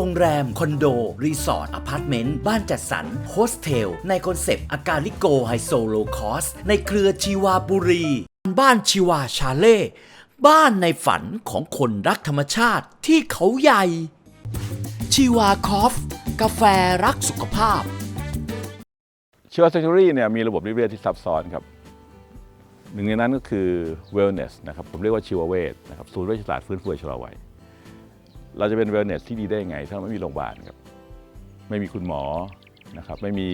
โรงแรม คอนโด รีสอร์ทอพาร์ตเมนต์ บ้านจัดสรรโฮสเทล ในคอนเซปต์ อากาลิโกไฮโซโลคอส ในเครือชีวาบุรี บ้านชีวาชาเล่ บ้านในฝันของคนรักธรรมชาติที่เขาใหญ่ ชีวาคอฟ กาแฟรักสุขภาพ ชีวาเซนจูรี่เนี่ยมีระบบนิเวศที่ซับซ้อนครับหนึ่งในนั้นก็คือ wellness นะครับผมเรียกว่าชีวเวชนะครับศูนย์เวชศาสตร์ฟื้นฟูชะลอวัย เราจะเป็น wellness ที่ดีได้ยังไง ถ้าไม่มีโรงพยาบาลครับไม่มีคุณหมอนะครับไม่มี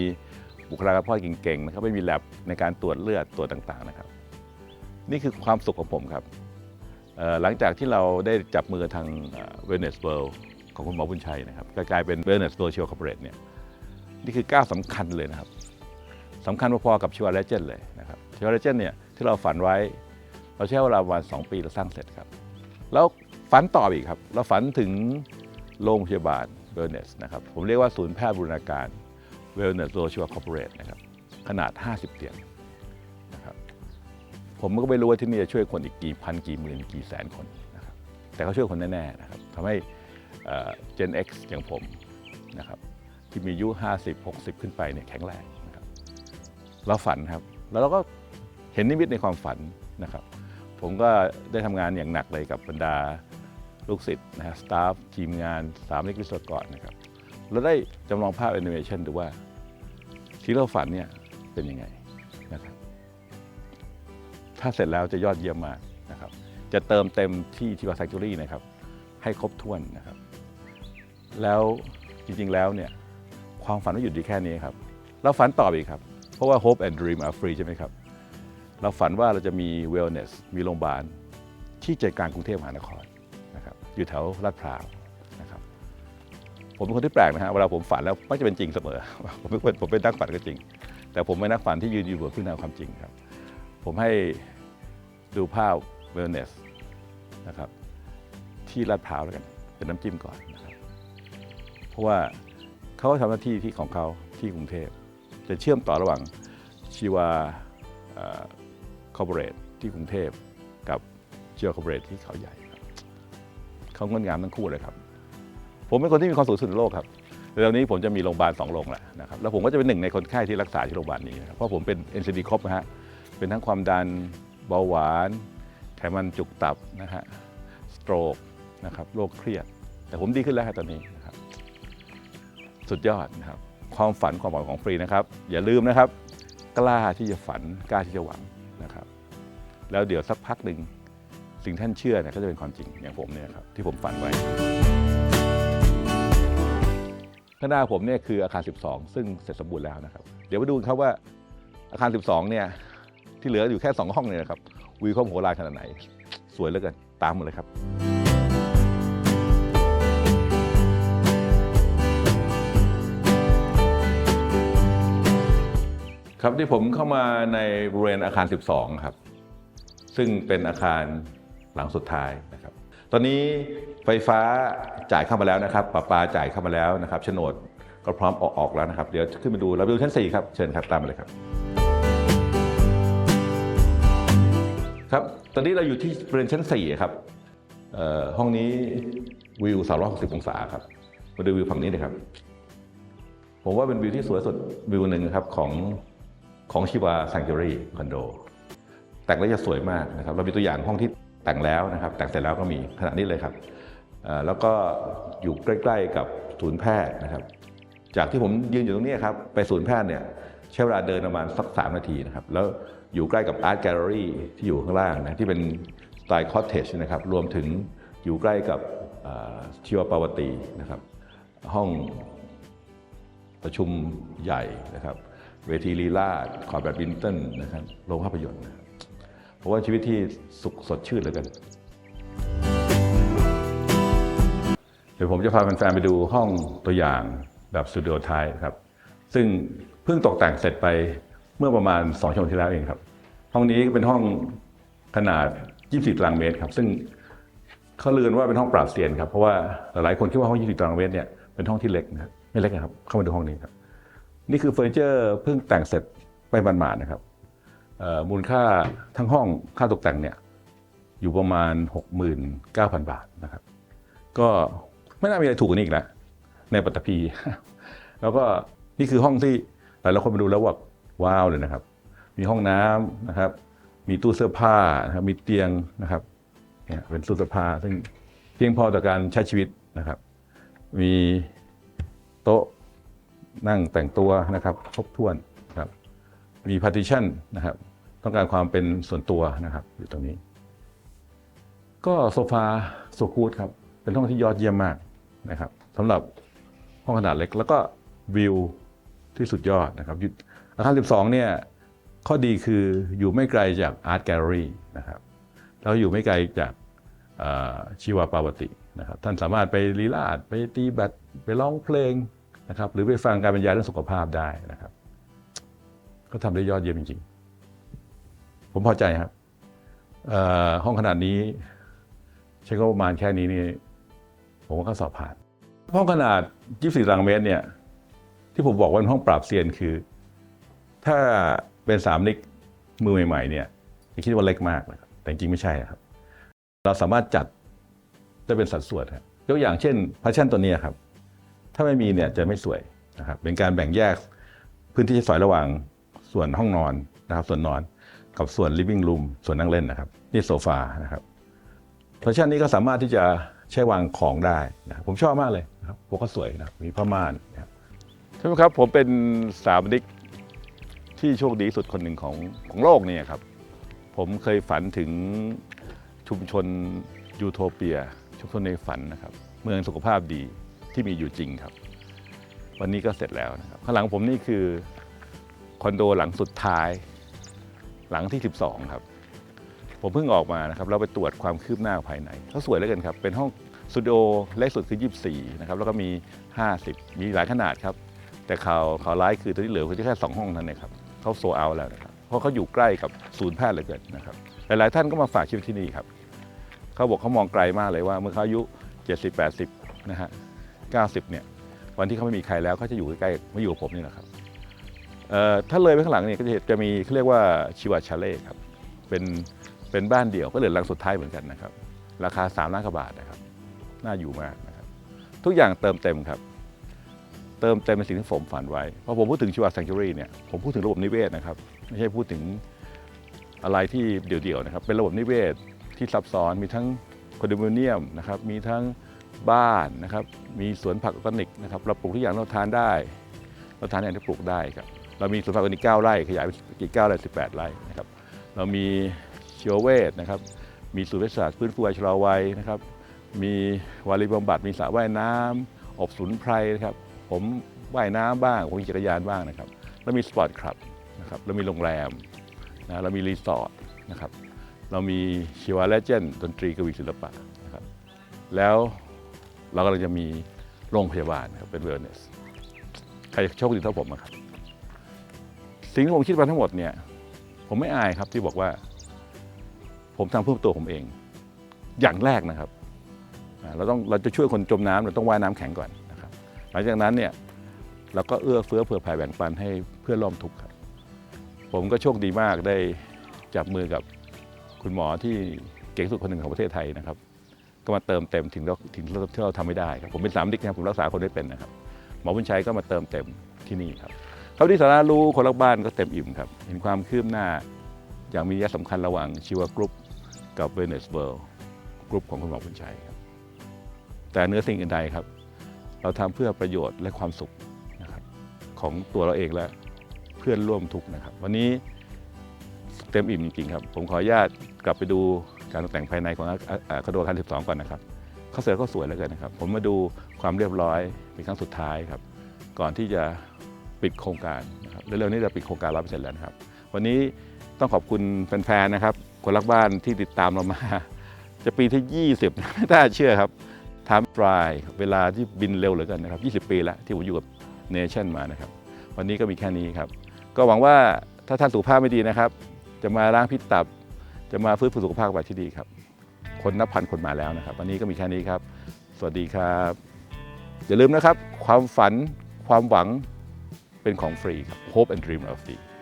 บุคลากรพทย์เก่งๆนะครับไม่มีแลบในการตรวจเลือดตรวจต่างๆนะครับ นี่คือความสุขของผมครับหลังจากที่เราได้จับมือทางเอ่อ wellness world ของคุณหมอบุญชัยนะครับกกลายเป็น wellness world ชีวคอร์ปอเรทเนี่ยนี่คือก้าวสำคัญเลยนะครับสำคัญพอๆกับชิวาเลเจนเลยนะครับชิวาเลเจนเนี่ยที่เราฝันไว้ เราใช้เวลาประมาณ2ปีเราสร้างเสร็จครับ แล้ว ฝันต่ออีกครับ เราฝันถึงโรงพยาบาลเวลเนสนะครับ ผมเรียกว่าศูนย์แพทย์บูรณาการเวลเนสโ c ชิวาคอร์ปอเรทนะครับ ขนาด 50 เตียงนะครับ ผมก็ไม่รู้ว่าที่นี่จะช่วยคนอีกกี่พันกี่หมื่นกี่แสนคนนะครับ แต่เขาช่วยคนแน่ ๆ นะครับทำให้เจน X อย่างผมนะครับ ที่มีอายุ 50 60 ขึ้นไปเนี่ยแข็งแรงนะครับเราฝันครับ แล้วเราก็เห็นนิมิตในความฝันนะครับ ผมก็ได้ทำงานอย่างหนักเลยกับบรรดา ลูกศิษย์นะฮะสตาฟทีมงานสามนิกวิศวกรนะครับเราได้จำลองภาพแอนิเมชันดูว่าที่เราฝันเนี่ยเป็นยังไงนะครับถ้าเสร็จแล้วจะยอดเยี่ยมมากนะครับ จะเติมเต็มที่ชีวาแฟคทอรี่นะครับ ให้ครบถ้วนนะครับ แล้วจริงๆแล้วเนี่ยความฝันไม่หยุดที่แค่นี้ครับ เราฝันต่ออีกครับ เพราะว่า hope and dream are free ใช่ไหมครับ เราฝันว่าเราจะมี wellness มีโรงพยาบาลที่ใจกลางกรุงเทพมหานคร อยู่แถวลาดพร้าวนะครับผมเป็นคนที่แปลกนะฮะเวลาผมฝันแล้วไม่จะเป็นจริงเสมอ ผมเป็นผมเป็นนักฝันก็จริง แต่ผมเป็นนักฝันที่ยืนอยู่บนพื้นฐานความจริงครับ ผมให้ดูภาพ wellness นะครับที่ลาดพร้าวแล้วกันเป็นน้ำจิ้มก่อนนะครับเพราะว่าเขาทำหน้าที่ที่ของเขาที่กรุงเทพจะเชื่อมต่อระหว่างชีวาคอร์ปอเรทที่กรุงเทพกับเชีวาคอร์ปอเรทที่เขาใหญ่ เขางดงามทั้งคู่เลยครับ ผมเป็นคนที่มีความสุขสุดในโลกครับเร็วนี้ผมจะมีโรงพยาบาลสองโรงแหละนะครับแล้วผมก็จะเป็นหนึ่งในคนไข้ที่รักษาที่โรงพยาบาลนี้เพราะผมเป็น NCD ครบนะฮะเป็นทั้งความดันเบาหวาน ไขมันจุกตับนะฮะสโตรกนะครับโรคเครียด แต่ผมดีขึ้นแล้วตอนนี้นะครับสุดยอดนะครับความฝันความหวังของฟรีนะครับ อย่าลืมนะครับ กล้าที่จะฝันกล้าที่จะหวังนะครับ แล้วเดี๋ยวสักพักหนึ่ง สิ่งท่านเชื่อเนี่ยก็จะเป็นความจริงอย่างผมเนี่ยครับที่ผมฝันไว้ข้างหน้าผมเนี่ยคืออาคาร 12 ซึ่งเสร็จสมบูรณ์แล้วนะครับ เดี๋ยวไปดูครับว่าอาคาร 12 เนี่ยที่เหลืออยู่แค่ 2 ห้องเนี่ยนะครับวิวเขาโหฬาขนาดไหน สวยเหลือเกินตามมาเลยครับครับที่ผมเข้ามาในบริเวณอาคาร 12 ครับ ซึ่งเป็นอาคาร หลังสุดท้ายนะครับ ตอนนี้ไฟฟ้าจ่ายเข้ามาแล้วนะครับประปาจ่ายเข้ามาแล้วนะครับโฉนดก็พร้อมออกออกแล้วนะครับ เดี๋ยวขึ้นมาดูเราไปดูชั้น 4 ครับ เชิญครับตามมาเลยครับ ครับ ตอนนี้เราอยู่ที่บริเวณชั้น 4 ครับเอ่อห้องนี้วิว 360 องศาครับ มาดูวิวฝั่งนี้เลยครับ ผมว่าเป็นวิวที่สวยสุดวิวหนึ่งครับของของชิวาซังจูรี่คอนโด แต่งแล้วจะสวยมากนะครับ เรามีตัวอย่างห้องที่ แต่งแล้วนะครับ แต่งเสร็จแล้วก็มีขนาดนี้เลยครับแล้วก็อยู่ใกล้ ๆ กับศูนย์แพทย์นะครับ จากที่ผมยืนอยู่ตรงนี้ครับไปศูนย์แพทย์เนี่ยใช้เวลาเดินประมาณสักสามนาทีนะครับแล้วอยู่ใกล้กับอาร์ตแกลเลอรี่ที่อยู่ข้างล่างนะที่เป็นสไตล์คอ t เทจนะครับรวมถึงอยู่ใกล้กับเอ่อชีวปาวตีนะครับ ห้องประชุมใหญ่นะครับ เวทีลีลาดคอร์ดแบดมินตันนะครับโรงภาพยนตร์ นะครับเพราะว่าชีวิตที่สุขสดชื่นเหลือเกินเดี๋ยวผมจะพาแฟนๆไปดูห้องตัวอย่างแบบสตูดิโอไทป์ครับ ซึ่งเพิ่งตกแต่งเสร็จไปเมื่อประมาณ2ชั่วโมงที่แล้วเองครับ ห้องนี้เป็นห้องขนาด 24ตารางเมตรครับ ซึ่งเขาเลือนว่าเป็นห้องปราบเซียนครับ เพราะว่าหลายคนคิดว่าห้อง20ตารางเมตรเนี่ยเป็นห้องที่เล็กนะครับไม่เล็กนะครับ เข้ามาดูห้องนี้ครับ นี่คือเฟอร์นิเจอร์เพิ่งแต่งเสร็จไปบานๆนะครับ มูลค่าทั้งห้องค่าตกแต่งเนี่ยอยู่ประมาณ 69,000 บาทนะครับ ก็ไม่น่ามีอะไรถูกกว่านี้อีกแล้วในปัตตภีแล้วก็นี่คือห้องที่หลายๆคนมาดูแล้วว่าว้าวเลยนะครับ มีห้องน้ำนะครับ มีตู้เสื้อผ้านะครับมีเตียงนะครับเนี่ยเป็นตู้เสื้อผ้าซึ่งเพียงพอต่อการใช้ชีวิตนะครับ มีโต๊ะนั่งแต่งตัวนะครับ ครบถ้วน มี partition นะครับต้องการความเป็นส่วนตัวนะครับอยู่ตรงนี้ ก็โซฟาโซคูดครับเป็นห้องที่ยอดเยี่ยมมากนะครับสำหรับห้องขนาดเล็กแล้วก็วิวที่สุดยอดนะครับอาคาร 12 เนี่ยข้อดีคืออยู่ไม่ไกลจากอาร์ตแกลเลอรี่นะครับแล้วอยู่ไม่ไกลจากชีวาปาวตินะครับท่านสามารถไปลีลาดไปตีแบดไปร้องเพลงนะครับหรือไปฟังการบรรยายเรื่องสุขภาพได้นะครับ ก็ทำได้ยอดเยี่ยมจริงๆ ผมพอใจครับห้องขนาดนี้ใช้งบประมาณแค่นี้นี่ผมว่าก็สอบผ่าน ห้องขนาด 24ตารางเมตรเนี่ยที่ผมบอกว่าเป็นห้องปราบเซียนคือ ถ้าเป็นสามนิกมือใหม่ ๆ เนี่ยจะคิดว่าเล็กมากนะครับแต่จริงไม่ใช่ครับ เราสามารถจัดได้เป็นสัดส่วนครับยกอย่างเช่นพาชั่นตัวนี้ครับ ถ้าไม่มีเนี่ยจะไม่สวยนะครับเป็นการแบ่งแยกพื้นที่ใช้สอยระหว่าง ส่วนห้องนอนนะครับส่วนนอนกับส่วน living room ส่วนนั่งเล่นนะครับ นี่โซฟานะครับเพราะฉะนั้นนี้ก็สามารถที่จะใช้วางของได้นะผมชอบมากเลยนะครับพวกก็สวยนะมีผ้าม่านนะครับใช่ไหมครับผมเป็นสถามนิกที่โชคดีสุดคนหนึ่งของของโลกเนี่ยครับ ผมเคยฝันถึงชุมชนยูโทเปีย ชุมชนในฝันนะครับ เมืองสุขภาพดีที่มีอยู่จริงครับ วันนี้ก็เสร็จแล้วนะครับข้างหลังผมนี่คือ คอนโดหลังสุดท้าย หลังที่ 12 ครับ ผมเพิ่งออกมานะครับเราไปตรวจความคืบหน้าภายในเขาสวยเหลือเกินครับ เป็นห้องสตูดิโอเล็กสุดคือ 24 นะครับ แล้วก็มี 50 มีหลายขนาดครับ แต่ข่าวข่าวร้ายคือตัวที่เหลือคือแค่2ห้องเท่านั้นเองครับเขาโซเอาแล้วนะครับเพราะเขาอยู่ใกล้กับศูนย์แพทย์เหลือเกินนะครับหลายๆท่านก็มาฝากชีวิตที่นี่ครับเขาบอกเขามองไกลมากเลยว่าเมื่อเขาอายุ 70 80นะฮะ90เนี่ยวันที่เขาไม่มีใครแล้วเขาจะอยู่ใกล้ๆมาอยู่กับผมนี่แหละครับ ถ้าเลยไปข้างหลังเนี่ยก็จะจะมีเขาเรียกว่าชิวาชาเล่ครับเป็นเป็นบ้านเดี่ยวก็เหลือหลังสุดท้ายเหมือนกันนะครับ ราคา3ล้านกว่าบาทนะครับน่าอยู่มากนะครับทุกอย่างเติมเต็มครับ เติมเต็มในสิ่งที่ผมฝันไว้พอผมพูดถึงชิวาแซง t ูรี่เนี่ยผมพูดถึงระบบนิเวศนะครับไม่ใช่พูดถึงอะไรที่เดี่ยวๆนะครับ เป็นระบบนิเวศที่ซับซ้อนมีทั้งคอนโดมิเนียมนะครับมีทั้งบ้านนะครับ มีสวนผักออร์แกนิกนะครับเราปลูกทุกอย่างเราทานได้ เราทานอย่างที่ปลูกได้ครับ เรามีสวนผักออร์แกนิก9ไร่ขยายไปอีก9ไร่18 ไร่นะครับเรามีเชียวเวชนะครับมีศูนย์วิทยาศาสตร์ฟื้นฟูวัยชราวัยนะครับมีวารีบำบัดมีสระว่ายน้ำอบสุนไพรนะครับผมว่ายน้ำบ้างผมขี่จักรยานบ้างนะครับแล้วมีสปอร์ตคลับนะครับแล้วมีโรงแรมนะเรามีรีสอร์ทนะครับเรามีชีวาเลเจนดนตรีกวีศิลปะนะครับแล้วเรากำลังจะมีโรงพยาบาลนะครับเป็นเวลเนสใครโชคดีเท่าผมอะครับ สิ่งที่ผมคิดมาทั้งหมดเนี่ย ผมไม่อายครับที่บอกว่า ผมทำเพื่อตัวผมเอง อย่างแรกนะครับเราต้องเราจะช่วยคนจมน้ำเราต้องว่ายน้ำแข็งก่อนนะครับ หลังจากนั้นเนี่ยเราก็เอื้อเฟื้อเผื่อแผ่แบ่งปันให้เพื่อนร่วมทุกข์ครับ ผมก็โชคดีมากได้จับมือกับคุณหมอที่เก่งที่สุดคนหนึ่งของประเทศไทยนะครับ ก็มาเติมเต็มถึงเราถึงที่เราทำไม่ได้ครับผมเป็นสามดิกนะครับผมรักษาคนไม่เป็นนะครับหมอบุญชัยก็มาเติมเต็มที่นี่ครับ เท่าที่สาระรู้คนรักบ้านก็เต็มอิ่มครับ เห็นความคืบหน้า อย่างมีนัยสำคัญระหว่างชีวกรุ๊ปกับเวเนสเวิร์กรุ๊ปของคุณหมอบุญชัยครับแต่เนื้อสิ่งอื่นใดครับ เราทำเพื่อประโยชน์และความสุขนะครับของตัวเราเองและเพื่อนร่วมทุกข์นะครับ วันนี้เต็มอิ่มจริงๆครับ ผมขออนุญาตกลับไปดูการตกแต่งภายในของอ่าอ่าคอนโดอาคาร12 ก่อนนะครับเขาเสร็จก็สวยเหลือเกินนะครับ ผมมาดูความเรียบร้อยเป็นครั้งสุดท้ายครับ ก่อนที่จะ ปิดโครงการนะครับเร็วๆนี้จะปิดโครงการร้อยเปอร์เซ็นต์แล้วนะครับ วันนี้ต้องขอบคุณแฟนๆนะครับ คนรักบ้านที่ติดตามเรามา จะปีที่ 20 ไม่น่าเชื่อครับทามฟรายเวลาที่บินเร็วเหลือเกินนะครับ 20 ปีแล้วที่ผมอยู่กับเนชั่นมานะครับ วันนี้ก็มีแค่นี้ครับ ก็หวังว่าถ้าท่านสุขภาพไม่ดีนะครับ จะมาล้างพิษตับ จะมาฟื้นฟูสุขภาพแบบที่ดีครับ คนนับพันคนมาแล้วนะครับ วันนี้ก็มีแค่นี้ครับ สวัสดีครับ อย่าลืมนะครับ ความฝันความหวัง เป็นของฟรีครับ Hope and Dream of Free